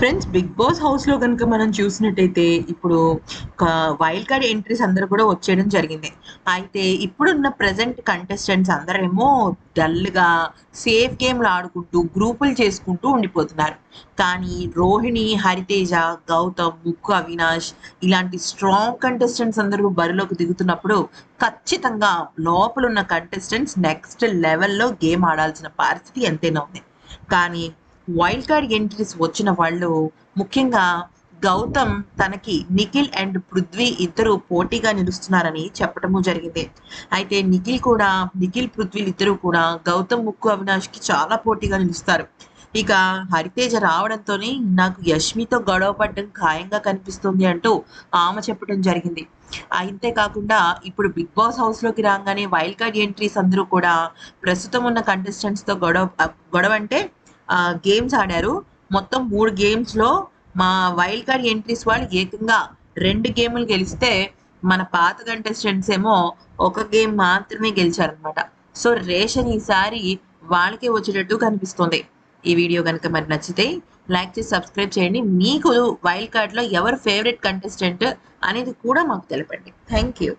Friends big boss హౌస్లో కనుక మనం చూసినట్టయితే ఇప్పుడు వైల్డ్ కార్డ్ ఎంట్రీస్ అందరూ కూడా వచ్చేయడం జరిగింది. అయితే ఇప్పుడున్న ప్రజెంట్ కంటెస్టెంట్స్ అందరేమో డల్గా సేఫ్ గేమ్లు ఆడుకుంటూ గ్రూపులు చేసుకుంటూ ఉండిపోతున్నారు. కానీ రోహిణి హరితేజ గౌతమ్ ముక్కు అవినాష్ ఇలాంటి స్ట్రాంగ్ కంటెస్టెంట్స్ అందరూ బరిలోకి దిగుతున్నప్పుడు ఖచ్చితంగా లోపల ఉన్న కంటెస్టెంట్స్ నెక్స్ట్ లెవెల్లో గేమ్ ఆడాల్సిన పరిస్థితి ఎంతైనా ఉంది. కానీ వైల్డ్ కార్డ్ ఎంట్రీస్ వచ్చిన వాళ్ళు ముఖ్యంగా గౌతమ్ తనకి నిఖిల్ అండ్ పృథ్వీ ఇద్దరు పోటీగా నిలుస్తున్నారని చెప్పడము జరిగింది. అయితే నిఖిల్ కూడా నిఖిల్ పృథ్వీలు ఇద్దరు కూడా గౌతమ్ ముక్కు అవినాష్కి చాలా పోటీగా నిలుస్తారు. ఇక హరితేజ రావడంతోనే నాకు యష్మితో గొడవ పడ్డం ఖాయంగా కనిపిస్తుంది అంటూ ఆమె చెప్పడం జరిగింది. అంతేకాకుండా ఇప్పుడు బిగ్ బాస్ హౌస్లోకి రాగానే వైల్డ్ కార్డ్ ఎంట్రీస్ అందరూ కూడా ప్రస్తుతం ఉన్న కంటెస్టెంట్స్తో గొడవ గొడవ అంటే గేమ్స్ ఆడారు. మొత్తం మూడు గేమ్స్లో మా వైల్డ్ కార్డ్ ఎంట్రీస్ వాళ్ళు ఏకంగా రెండు గేములు గెలిస్తే మన పాత కంటెస్టెంట్స్ ఏమో ఒక గేమ్ మాత్రమే గెలిచారనమాట సో రేషన్ ఈసారి వాళ్ళకే వచ్చేటట్టు కనిపిస్తుంది. ఈ వీడియో కనుక మరి నచ్చితే లైక్ చేసి సబ్స్క్రైబ్ చేయండి. మీకు వైల్డ్ కార్డ్లో ఎవరు ఫేవరెట్ కంటెస్టెంట్ అనేది కూడా మాకు తెలపండి. Thank you